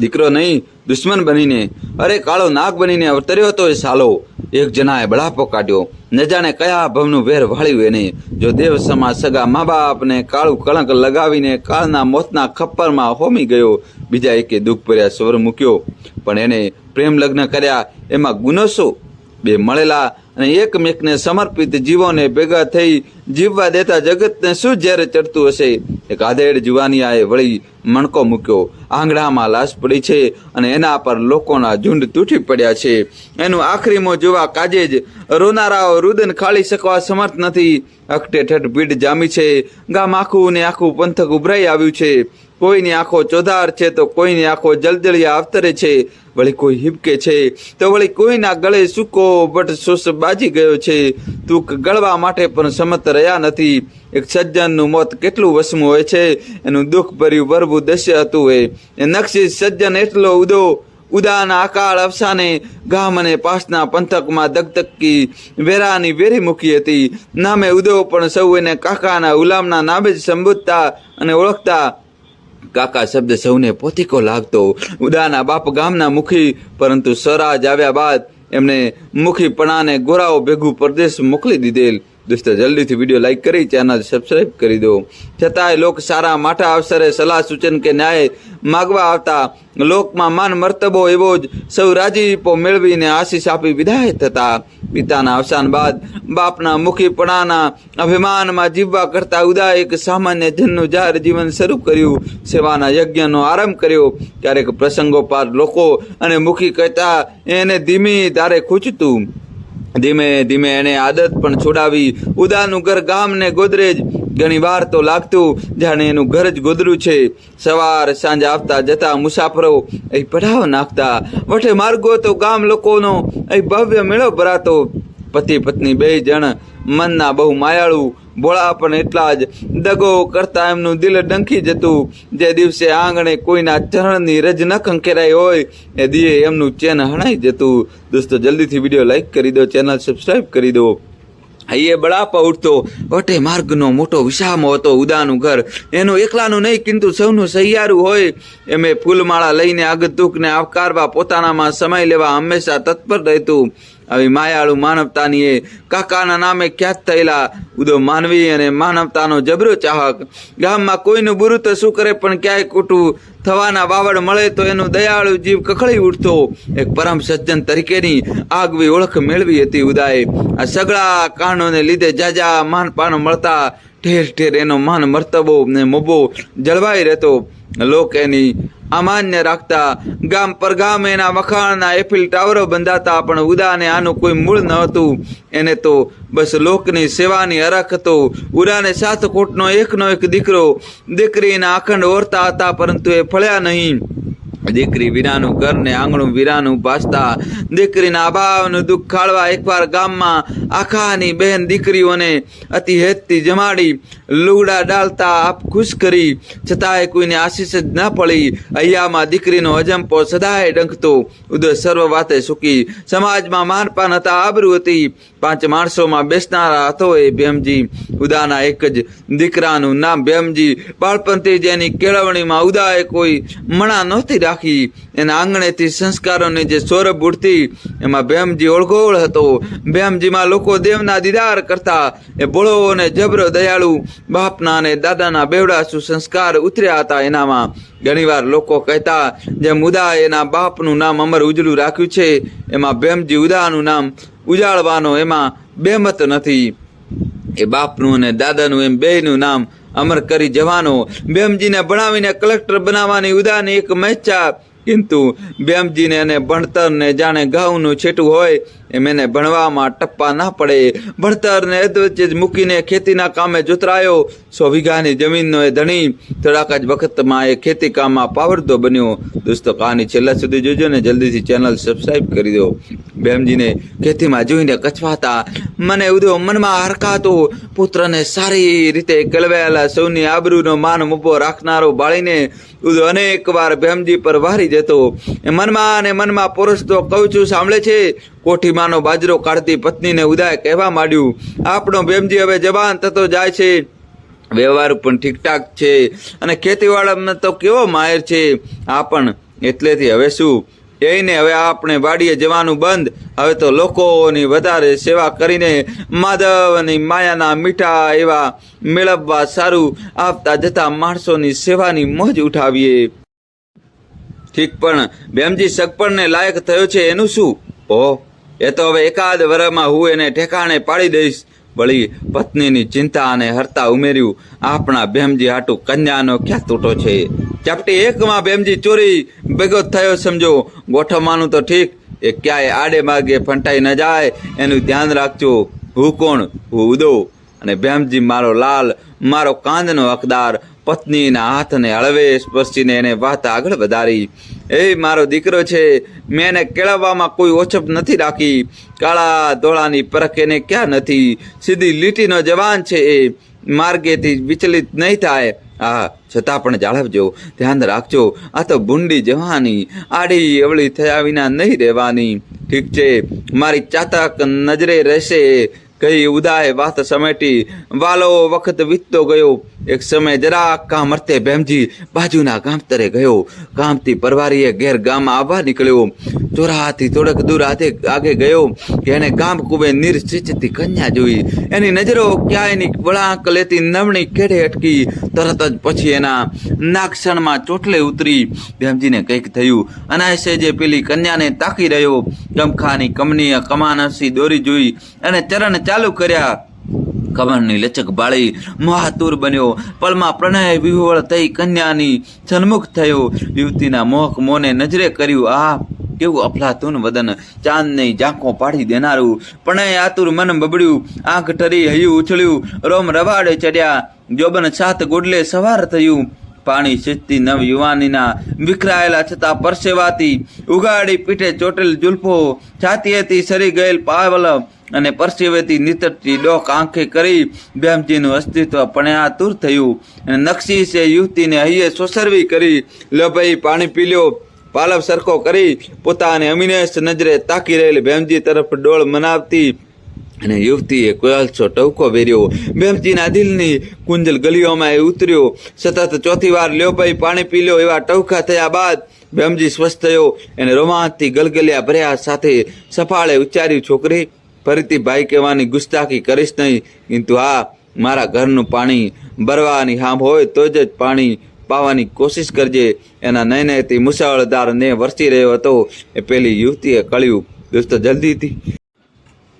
દીકરો નહીં, દુશ્મન બનીને, અરે કાળો નાગ બનીને અવતર્યો હતો એ સાલો. એક જણાએ બળાપો કાઢ્યો. ન જાણે કયા ભવનું વેર વાળ્યું એને. જો દેવ સમા સગા મા બાપને કાળું કળંક લગાવીને કાળના મોતના ખપ્પરમાં હોમી ગયો, બીજા એકે દુઃખ ભર્યા સ્વર મૂક્યો. પણ એને પ્રેમ લગ્ન કર્યા, એમાં ગુનો શું? બે મળેલા અને એકમેકને સમર્પિત જીવોને ભેગા થઈ જીવવા દેતા જગતને શું જ્યારે ચડતું હશે? એક આધેડ જુવાનિયાએ વળી મણકો મૂક્યો. આંગણામાં લાશ પડી છે અને એના પર લોકોના ઝુંડ તૂટી પડ્યા છે. એનું આખરીમો જોવા કાજે જ રોનારાઓ રુદન ખાલી શકવા સમર્થ નથી. અકટે ઠઠ ભીડ જામી છે. ગામ આખું ને આખું પંથક ઉભરાઈ આવ્યું છે. કોઈની આંખો ચોધાર છે તો કોઈની આંખો જલજલિયા આવતરે છે. વળી કોઈ હિબકે છે? તો વળી કોઈના ગળે સૂકો બટ સુસ બાજી ગયો છે. તું ગળવા માટે પણ સમત રહ્યા નથી. એક સજ્જનનું મોત કેટલું વસમું હોય છે? એનું દુઃખ ભર્યું ભરવું દશ્ય હતું એ. નક્ષી સજ્જન એટલો ઉદો, ઉદાના અકાળ અફસાને ગામ અને પાસના પંથકમાં દગદગકી વેરાની વેરી મૂકી હતી. નામે ઉદો પણ સૌ એને કાકાના ગુલામના નામે જ સંબોધતા અને ઓળખતા કાકા શબ્દ સૌને પોતીકો લાગતો. ઉદાના બાપ ગામના મુખી, પરંતુ સ્વરાજ આવ્યા બાદ એમને મુખીપણાને ગોરાઓ ભેગું પરદેશ મોકલી દીધેલ. દોસ્તો, જલ્દીથી વીડિયો લાઇક કરી, ચેનલ સબસ્ક્રાઈબ કરી દો. છતાંય લોક સારા માઠા અવસરે સલાહ સૂચન કે ન્યાય માગવા આવતા લોકમાં માન મર્તબો એવો જ સૌ રાજીપો મેળવીને આશીષ આપી વિદાય થતા. પિતાના અવસાન બાદ બાપના મુખીપણાના અભિમાનમાં જીવવા કરતા ઉદા એક સામાન્ય જનનું જાહેર જીવન શરૂ કર્યું. સેવાના યજ્ઞનો આરંભ કર્યો. ક્યારેક પ્રસંગોપાર લોકો અને મુખી કહેતા, એને ધીમી ધારે ખૂંચતું. ધીમે ધીમે એને આદત પણ છોડાવી ઉદાનું ઘર ગામને ગોદરેજ ઘણી વાર તો લાગતું જાણે એનું ઘર જ ગોદરું છે. સવાર સાંજ આવતા જતા મુસાફરો અહીં પડાવ નાખતા. વઠે માર્ગો તો ગામ લોકોનો અહીં ભવ્ય મેળો ભરાતો. પતિ પત્ની બે જણ મનના બહુ માયાળુ. ભોળા પણ એટલા જ દગો કરતા એમનું દિલ ડંખી જતું. જે દિવસે આંગણે કોઈના ચરણની રજ ન ખંખેરાઈ હોય એ દિયે એમનું ચેન હણાઈ જતું. દોસ્તો, જલ્દીથી વીડિયો લાઈક કરી દો, ચેનલ સબસ્ક્રાઈબ કરી દો. એ બળાપા ઉઠતો. વટે માર્ગનો મોટો વિશામો હતો ઉદાનું ઘર. એનું એકલાનું નહીં, કિંતુ સૌનું સહિયારું હોય. એમે ફૂલમાળા લઈને આગતુકને આવકારવા પોતાનામાં સમય લેવા હંમેશા તત્પર રહેતું. આવી માયાળુ માનવતાની એ કાકાના નામે ખ્યાત થયેલા ઉદો માનવી અને માનવતાનો જબરો ચાહક. ગામમાં કોઈનું બુરું તો શું કરે પણ ક્યાંય ખોટું થવાના વાવડ મળે તો એનું દયાળુ જીવ કખળી ઉઠતો. એક પરમ સજ્જન તરીકેની આગવી ઓળખ મેળવી હતી ઉદાએ. આ સગળા કારણોને લીધે જાજા માન પાન મળતા ઠેર ઠેર એનો માન મર્તબો ને મોબો જળવાઈ રહેતો. લોક એની અમાન્ય રાખતા ગામ પર ગામ એના વખાણના એફિલ ટાવરો બંધાતા પણ ઉદાને આનું કોઈ મૂળ ન હતું. એને તો બસ લોકની સેવાની અરખ હતો ઉડાને સાત કોટનો એકનો એક દીકરો દીકરીના અખંડ ઓરતા હતા, પરંતુ એ ફળ્યા નહીં. દીકરી વીરાનું ઘર ને આંગણું વીરાનું ભાસતા દીકરીના અભાવનું દુઃખ ખાળવા એકવાર ગામમાં આખાની બહેન દીકરીઓને અતિ હેતથી જમાડી, લુગડા ડાલતા આપ ખુશ કરી, છતાંય કોઈને આશીષ જ ન પડી. અહીંયામાં દીકરીનો અજંપો સદાય ડંખતો. ઉદય સર્વ વાતે સુખી. સમાજમાં માનપાન હતા, આબરૂ હતી. પાંચ માણસોમાં બેસનારા હતો એ ભેમજી. ઉદાના એક જ દીકરાનું નામ ભેમજી. બાળપણથી જેની કેળવણીમાં ઉદાએ કોઈ મણા નહોતી રાખી એના આંગણેથી સંસ્કારોની જે સૌરભ ઉડતી, એમાં ભેમજી ઓળઘોળ હતો. ભેમજીમાં લોકો દેવના દીદાર કરતા, એ ભોળો અને જબરો દયાળુ બાપના અને દાદાના બેવડા સંસ્કાર ઉતર્યા હતા એનામાં. ઘણીવાર લોકો કહેતા, જેમ ઉદા એના બાપનું નામ અમર ઉજળું રાખ્યું છે, એમાં ભેમજી ઉદાનું નામ ઉજાળવાનો એમાં બેમત નથી. એ બાપનું અને દાદાનું એમ બેયનું નામ અમર કરી જવાનો. બેમજીને ભણાવીને કલેક્ટર બનાવવાની ઉદાની એક મહેચા કિંતુ બેમજીને એને ભણતરને જાણે ઘઉંનું છેટું હોય એમ એને ભણવામાં ટપ્પા ના પડે. ભણતરને અધવચ્ચે જ મૂકીને ખેતીના કામે જોતરાયો. સો વીઘાની જમીનનો એ ધણી. થોડાક જ વખતમાં એ ખેતી કામમાં પાવરદો બન્યો. દોસ્તો, કહાની છેલ્લા સુધી જોજો ને જલ્દીથી ચેનલ સબસ્ક્રાઈબ કરી દો. બેમજીને ખેતીમાં જોઈને કચવાતા. મને ઉદો મનમાં હરકાતો. પુત્રને સારી રીતે કેળવાયેલા સૌની આબરૂનો માન મૂપો રાખનારો બાળીને ઉદો અનેક વાર ભેમજી પર વારી જતો. એ મનમાં અને મનમાં પુરુષ તો કહું છું સાંભળે છે. કોઠીમાંનો બાજરો કાઢતી પત્નીને ઉદાય કહેવા માંડ્યું આપણો ભેમજી હવે જવાન થતો જાય છે. વ્યવહાર પણ ઠીકઠાક છે અને ખેતીવાડામાં તો કેવો માહેર છે. આ પણ એટલેથી હવે શું? એને હવે આપણે વાડીએ જવાનું બંધ. હવે તો લોકોની વધારે સેવા કરીને માધવની માયાના મીઠા એવા મેળવવા સારું આપતા જતા માણસોની સેવાની મોજ ઉઠાવીએ. ઠીક, પણ બેમજી સગપણને લાયક થયો છે, એનું શું? ઓ એ તો હવે એકાદ વરમાં હું એને ઠેકાણે પાડી દઈશ. વળી પત્નીની ચિંતા અને હરતા ઉમેર્યું, આપણા ભેમજી હાટુ કન્યાનો ક્યાં તૂટો છે? ચાપટી એકમાં ભેમજી ચોરી ભેગો થયો સમજો. ગોઠવવાનું તો ઠીક, એ ક્યાંય આડે માર્ગે ફંટાઈ ન જાય. એનું ધ્યાન રાખજો. હું કોણ? હું ઉદો. અને ભેમજી મારો લાલ, મારો કાંદનો હકદાર પત્નીના હાથને હળવે સ્પર્શીને એને વાત આગળ વધારી. એ મારો દીકરો છે, મેં એને કેળવવામાં કોઈ ઓછપ નથી રાખી. કાળા ધોળાની પરખ એને ક્યાં નથી? સીધી લીટીનો જવાન છે એ. માર્ગેથી વિચલિત નહીં થાય. હા, છતાં પણ જાળવજો. ધ્યાન રાખજો. આ તો બુંડી જવાની. આડી અવળી થયા વિના નહીં રહેવાની. ઠીક છે, મારી ચાતક નજરે રહેશે. કઈ ઉદાય વાત સમેટી. વાલો વખત વીતતો ગયો. એક સમય જરાક કામ અર્થે ભેમજી બાજુના ગામતરે ગયો. ગામથી પરવારીએ ઘેર ગામ આવવા નીકળ્યો. ચોરાથી થોડેક દૂર આગે આગે ગયો કે એને ગામ કુબે નિર્સિચતી કન્યા જોઈ. એની નજરો ક્યાંયની વળાંક લેતી નમણી કેડે અટકી. તરત જ પછી એના નાક્ષણમાં ચોટલે ઉતરી. ભેમજીને કંઈક થયું. અનાયસે જે પેલી કન્યાને તાકી રહ્યો. ગમખાની કમનીય કમાનસી દોરી જોઈ. અને ચરણ ચાલુ કર્યા. કમરની લચક બાળી મહાતુર બન્યો. પલમાં પ્રણય વિહવળ થઈ કન્યાની સન્મુખ થયો. યુવતીના મોખ મોને નજરે કર્યું, આ કેવું અફલાતુન વદન? ચાંદની ઝાંખો પાડી દેનારું. પ્રણય આતુર મન બબડ્યું, આંખ ઠરી હૈયું ઉછળ્યું. રોમ રવાડે ચડ્યા. જોબન સાત ગોડલે સવાર થયું. પાણી સિંચતી નવ યુવાનીના વિખરાયેલા છતાં પરસેવાતી ઉગાડી પીઠે ચોટેલ જુલ્ફો છાતીએથી સરી ગયેલ પાવલ અને પરસેવેથી નીતરતી ડોક આંખે કરી ભેમજીનું અસ્તિત્વ પણ્યાતુર થયું. અને નકશી છે યુવતીને હૈયે સોસરવી કરી. લભાઈ પાણી પી લ્યો. પાલવ સરખો કરી. પોતાને અમિનેશ નજરે તાકી રહેલી ભેમજી તરફ ડોળ મનાવતી અને યુવતીએ કોલસો ટવકો વેર્યો. ભેમજીના દિલની કુંજલ ગલીઓમાં એ ઉતર્યો. સતત ચોથી વાર લ્યો ભાઈ, પાણી પી લ્યો એવા ટવકા થયા બાદ ભેમજી સ્વસ્થ થયો એને રોમાંચથી ગલગલિયા ભર્યા સાથે સફાળે ઉચ્ચાર્યું છોકરી, ફરીથી ભાઈ કહેવાની ગુસ્તાખી કરીશ નહીં, કિંતુ આ મારા ઘરનું પાણી ભરવાની હામ હોય તો જ પાણી પાવાની કોશિશ કરજે. એના નયનયથી મુસાળદાર ને વરસી રહ્યો હતો. એ પેલી યુવતીએ કળ્યું, દોસ્તો, જલ્દીથી.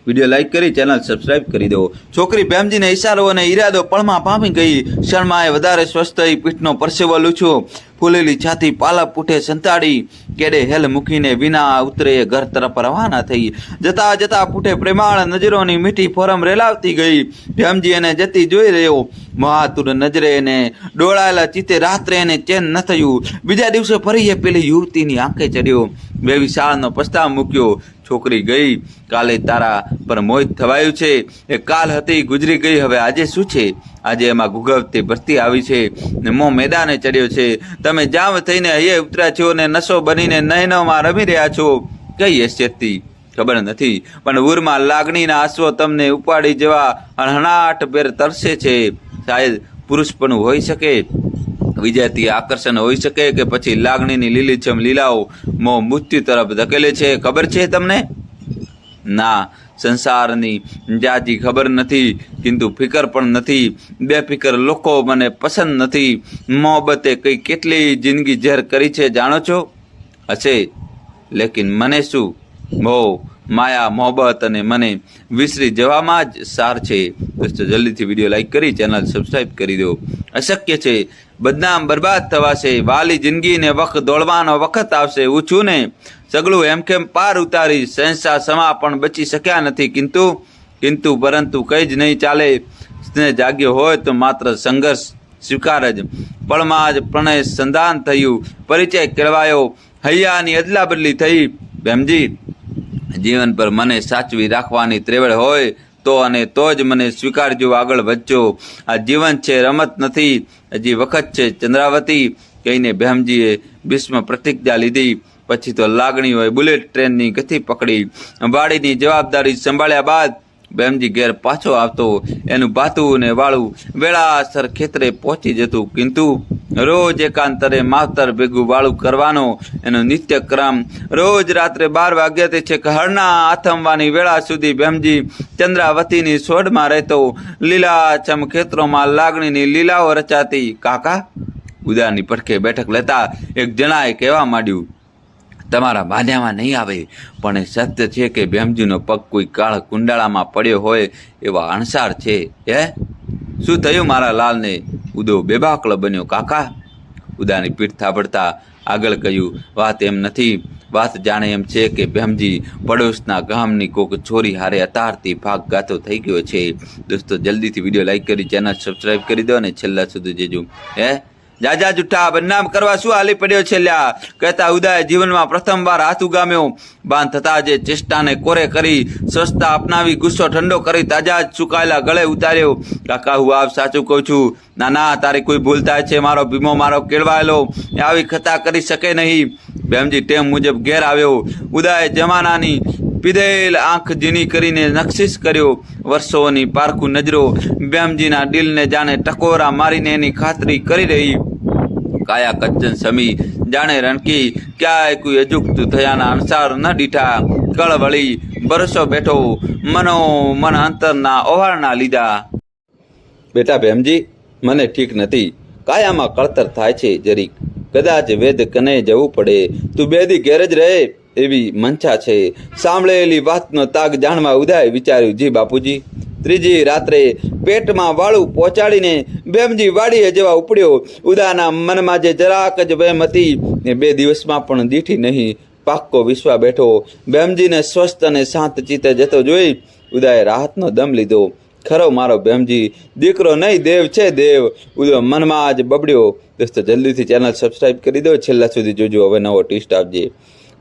વીડિયો લાઈક કરી, ચેનલ સબસ્ક્રાઇબ કરી દો છોકરી પ્રેમજીને ઈશારો અને ઈરાદો પળમાં પામી ગઈ. ક્ષણમાં એ વધારે સ્વસ્થ પીઠનો પરસેવો લૂછ્યો. ફૂલેલી છાતી પાલા પૂઠે સંતાડી. કેડે હેલ મૂકીને વિના ઉતરે ઘર તરફ રવાના થઈ. જતા જતા પૂઠે પ્રેમાળ નજરોની મીઠી ફોરમ રેલાવતી ગઈ. ભેમજી એને જતી જોઈ રહ્યો. મહાતુર નજરે એને ડોળાયેલા ચિત્તે રાત્રે એને ચેન ન થયું. બીજા દિવસે ફરી એ પેલી યુવતીની આંખે ચડ્યો. બે વિશાળનો પ્રસ્તાવ મૂક્યો. છોકરી ગઈ, કાલે તારા પર મોહિત થવાયું છે. એ કાલ હતી, ગુજરી ગઈ, હવે આજે શું છે? આજે એમાં ગુગવતી ભરતી આવી છે ને મો મેદાને ચડ્યો છે. તમે જામ થઈને હૈયે ઉતર્યા છો ને નશો બનીને નયનોમાં રમી રહ્યા છો. કઈ હેસિયતથી ખબર નથી. પણ ઉરમાં લાગણીના આંસુઓ તમને ઉપાડી જવા હણહણાટ ભેર તરસે છે. શાયદ પુરુષ પણ હોઈ શકે. વિજાતી આકર્ષણ હોઈ શકે કે પછી લાગણીની લીલીછમ લીલાઓ મો મૃત્યુ તરફ ધકેલે છે, ખબર છે તમને? ના, સંસારની જાજી ખબર નથી, કિંતુ ફિકર પણ નથી, બેફિકર લોકો મને પસંદ નથી. મોહબતે કઈ કેટલી જિંદગી ઝેર કરી છે, જાણો છો? હશે. લેકિન મને શું? મોહ માયા મોહબત અને મને વિસરી જવામાં જ સાર છે. દોસ્તો, જલ્દીથી વીડિયો લાઈક કરી, ચેનલ સબસ્ક્રાઈબ કરી દો. અશક્ય છે બદનામ બરબાદ થવાશે, વાલી જિંદગીને વખત દોડવાનો વખત આવશે, ઊંચું ને સગળું એમ કેમ પાર ઉતારી સહેસા સમા પણ બચી શક્યા નથી. કિંતુ કિંતુ પરંતુ કંઈ જ નહીં ચાલે. જાગ્યો હોય તો માત્ર સંઘર્ષ સ્વીકાર જ. પળમાં જ પ્રણય સંધાન થયું. પરિચય કેળવાયો. હૈયાની અદલા બદલી થઈ. ભેમજી, જીવન પર મને સાચવી રાખવાની ત્રેવડ હોય તો અને તો જ મને સ્વીકારજો, આગળ વધજો. આ જીવન છે, રમત નથી. હજી વખત છે, ચંદ્રાવતી કહીને ભેમજીએ ભીષ્મ પ્રતિજ્ઞા લીધી. પછી તો લાગણી હોય, બુલેટ ટ્રેનની ગતિ પકડી. વાડીની જવાબદારી સંભાળ્યા બાદ બેમજી ઘેર પાછો આવતો. એનું ભાતું ને વાળું વેળાસર ખેતરે પહોંચી જતું. કિંતુ રોજ એકાંતરે માવતર ભેગું વાળું કરવાનો એનો નિત્યક્રમ. રોજ રાત્રે બાર વાગ્યાથી છેક હરના આથમવાની વેળા સુધી ભેમજી ચંદ્રાવતીની સોડમાં રહેતો. લીલાછમ ખેતરોમાં લાગણીની લીલાઓ રચાતી. કાકા, ઉદાની પડખે બેઠક લેતા એક જણાએ કહેવા માંડ્યું, તમારા બાંધ્યામાં નહીં આવે, પણ એ સત્ય છે કે ભેમજીનો પગ કોઈ કાળ કુંડાળામાં પડ્યો હોય એવા અણસાર છે, હે? શું થયું મારા લાલને? ઉદો બેબાકળો બન્યો. કાકા, ઉદાની પીઠ થાબડતા આગળ કહ્યું વાત એમ નથી. વાત જાણે એમ છે કે ભેમજી પડોશના ગામની કોક છોરી હારે અતારથી ભાગ ગાતો થઈ ગયો છે. દોસ્તો, જલ્દીથી વીડિયો લાઇક કરી, ચેનલ સબસ્ક્રાઈબ કરી દો અને છેલ્લા સુધી જેજો. હે? જાજા જુઠ્ઠા બદનામ કરવા શું હાલી પડ્યો છે લ્યા? કહેતા ઉદય જીવનમાં પ્રથમવાર હાથ ઉગામ્યો. બાંધ થતા જે ચેષ્ટાને કોરે કરી સ્વસ્થતા અપનાવી ગુસ્સો ઠંડો કરી તાજા જ સુકાયેલા ગળે ઉતાર્યો. કાકા, હું આપ સાચું કહું છું. ના ના, તારી કોઈ ભૂલ થાય છે, મારો ભીમો મારો કેળવાયેલો. એ આવી ખતા કરી શકે નહીં. બેમજી ટેમ મુજબ ઘેર આવ્યો. ઉદય જમાનાની પીધેલ આંખ ઝીણી કરીને નક્ષિસ કર્યો. વર્ષોની પારખું નજરો બેમજીના દિલને જાણે ટકોરા મારીને એની ખાતરી કરી રહી. કાયા કચ્ચન સમી જાણે રણકી, ક્યાંય કોઈ અજુકતું થયાના અણસાર ન દીઠા. કળ વળી બરસો બેઠો, મનો મન અંતરના ઓહારના લીધા. બેટા ભેમજી, મને ઠીક નથી. કાયામાં કળતર થાય છે જરીક. કદાચ વેદ કને જવું પડે. તું બેદી ઘેર જ રહે. એવી મંચા છે. સાંભળેલી વાતનો તાગ જાણવા ઉદાય વિચાર્યું જી બાપુજી. ત્રીજી રાત્રે પેટમાં વાળું પહોંચાડીને ભેમજી વાડીએ જેવા ઉપડ્યો. ઉદાના મનમાં જે જરાક જ વહેમ હતી, એ બે દિવસમાં પણ દીઠી નહીં. પાક્કો વિશ્વા બેઠો. ભેમજીને સ્વસ્થ અને શાંત ચિત્તે જતો જોઈ ઉદાએ રાહતનો દમ લીધો. ખરો મારો ભેમજી, દીકરો નહીં, દેવ છે દેવ. ઉદય મનમાં જ બબડ્યો. દોસ્તો, જલ્દીથી ચેનલ સબસ્ક્રાઈબ કરી દો. છેલ્લા સુધી જોજો હવે નવો ટીસ્ટ આપજે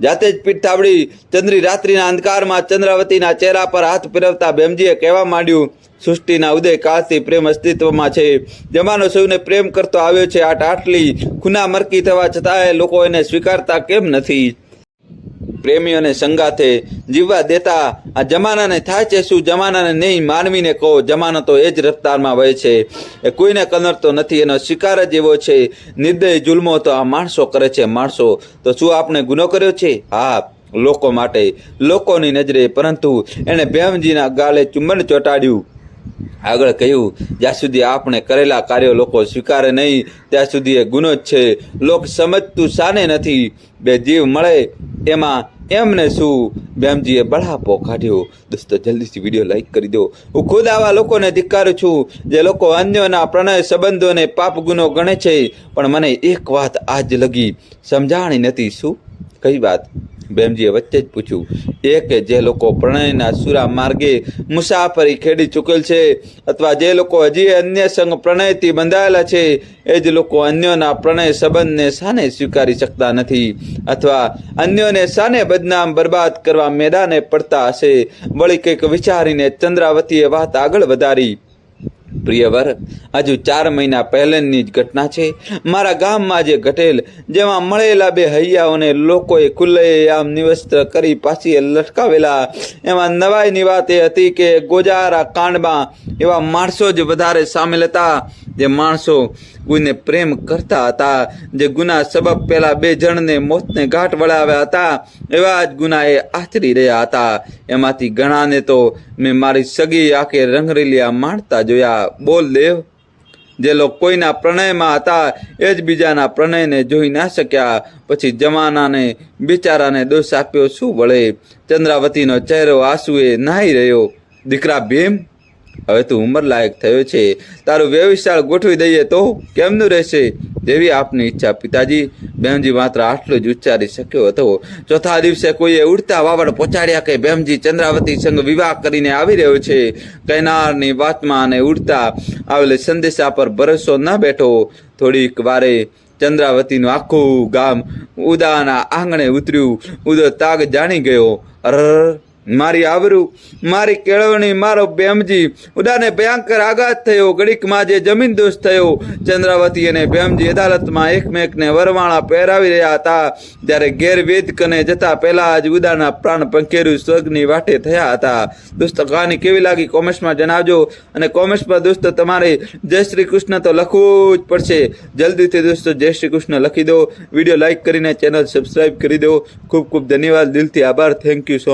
જાતે જ પીઠ થાબડી ચંદ્રી રાત્રિના અંધકારમાં ચંદ્રાવતીના ચહેરા પર હાથ ફેરવતા બેમજીએ કહેવા માંડ્યું, સૃષ્ટિના ઉદય કાળથી પ્રેમ અસ્તિત્વમાં છે. જમાનો સૌને પ્રેમ કરતો આવ્યો છે. આટ આટલી ખૂના મરકી થવા છતાંય લોકો એને સ્વીકારતા કેમ નથી? પ્રેમીઓને સંગાથે જીવવા દેતા આ જમાનાને થાય છે શું? જમાનાને નહીં, માનવીને કહો, જમાનો તો એ જ રફતારમાં વહે છે. એ કોઈને કનરતો નથી, એનો શિકાર જ એવો છે. નિર્દય જુલ્મો તો આ માણસો કરે છે, માણસો. તો શું આપણે ગુનો કર્યો છે? હા, લોકો માટે. લોકોની નજરે, પરંતુ એણે ભેમજીના ગાલે ચુંબન ચોંટાડ્યું. આગળ કહ્યું, જ્યાં સુધી આપણે કરેલા કાર્યો લોકો સ્વીકારે નહીં, ત્યાં સુધી એ ગુનો જ છે. લોક સમજતું સાને નથી. બે જીવ મળે એમાં એમને શું? બેમજીએ બળાપો કાઢ્યો. દોસ્તો, જલ્દીથી વીડિયો લાઈક કરી દો. હું ખુદ આવા લોકોને ધિક્કારું છું, જે લોકો અન્યોના પ્રણય સંબંધોને પાપ ગુનો ગણે છે. પણ મને એક વાત આજ લગી સમજાણી નથી. શું? કઈ વાત? બેમજીએ વચ્ચે જ પૂછ્યું. એ કે જે લોકો પ્રણયના સુરા માર્ગે મુસાફરી ખેડી ચૂકેલ છે અથવા જે લોકો હજી અન્ય સંગ પ્રણયથી બંધાયેલા છે, એ જ લોકો અન્યોના પ્રણય સંબંધને સાને સ્વીકારી શકતા નથી અથવા અન્યોને સાને બદનામ બરબાદ કરવા મેદાને પડતા હશે. વળી કંઈક વિચારીને ચંદ્રાવતીએ વાત આગળ વધારી. પ્રિયવર હજુ ચાર મહિના પહેલાંની જ ઘટના છે. મારા ગામમાં જે ઘટેલ, જેમાં મળેલા બે હૈયાઓને લોકોએ ખુલ્લે આમ નિવસ્ત્ર કરી પાછી લટકાવેલા. એમાં નવાઈની વાત એ હતી કે ગોજારા કાંડમાં એવા માણસો જ વધારે સામેલ હતા. જે માણસો કોઈને પ્રેમ કરતા હતા. જે ગુના સબબ પહેલાં બે જણને મોતને ઘાટ વળાવ્યા હતા. એવા જ ગુનાએ આચરી રહ્યા હતા. એમાંથી ઘણાને તો મેં મારી સગી આંખે રંગરેલિયા માણતા જોયા. બોલ દેવ જે લોકો કોઈના પ્રણયમાં હતા, એ જ બીજાના પ્રણયને જોઈ ના શક્યા. પછી જમાનાને, બિચારાને દોષ આપ્યો શું વળે? ચંદ્રાવતીનો ચહેરો આંસુએ નાહી રહ્યો. દીકરા ભીમ હવે તું ઉંમર લાયક થયો છે. તારું વ્યવસાળ ગોઠવી દઈએ તો કેમનું રહેશે? જેવી આપની ઈચ્છા. પિતાજી બેમજી માત્ર આટલું જ ઉચ્ચારી શક્યો હતો. ચોથા દિવસે કોઈએ ઉડતા વાવડ પહોંચાડ્યા કે બેમજી ચંદ્રાવતી સંગ વિવાહ કરીને આવી રહ્યો છે. કહેનારની વાતમાં અને ઉડતા આવેલ સંદેશા પર ભરોસો ન બેઠો. થોડીક વારે ચંદ્રાવતીનું આખું ગામ ઉદાના આંગણે ઉતર્યું. ઉદો તાગ જાણી ગયો. અરર. મારી આવરું, મારી કેળવણી, મારો બેમજી ઉદાને ભયંકર આઘાત થયો, ઘડીકમાં જે જમીન દોષ થયો, ચંદ્રાવતી અને બેમજી અદાલતમાં એકમેકને વરમાળા પહેરાવી રહ્યા હતા. જ્યારે ગેરવેદ કને જતા પહેલા જ ઉદાના પ્રાણ પંખેરું સ્વર્ગની વાટે થયા હતા. દોસ્તો, કહાની કેવી લાગી કોમેન્ટ્સમાં જણાવજો. અને કોમેન્ટ્સમાં દોસ્તો, તમારે જય શ્રી કૃષ્ણ તો લખવું જ પડશે. જલ્દીથી દોસ્તો, જય શ્રી કૃષ્ણ લખી દો. વીડિયો લાઇક કરીને ચેનલ સબસ્ક્રાઈબ કરી દો. ખૂબ ખૂબ ધન્યવાદ. દિલથી આભાર. Thank you so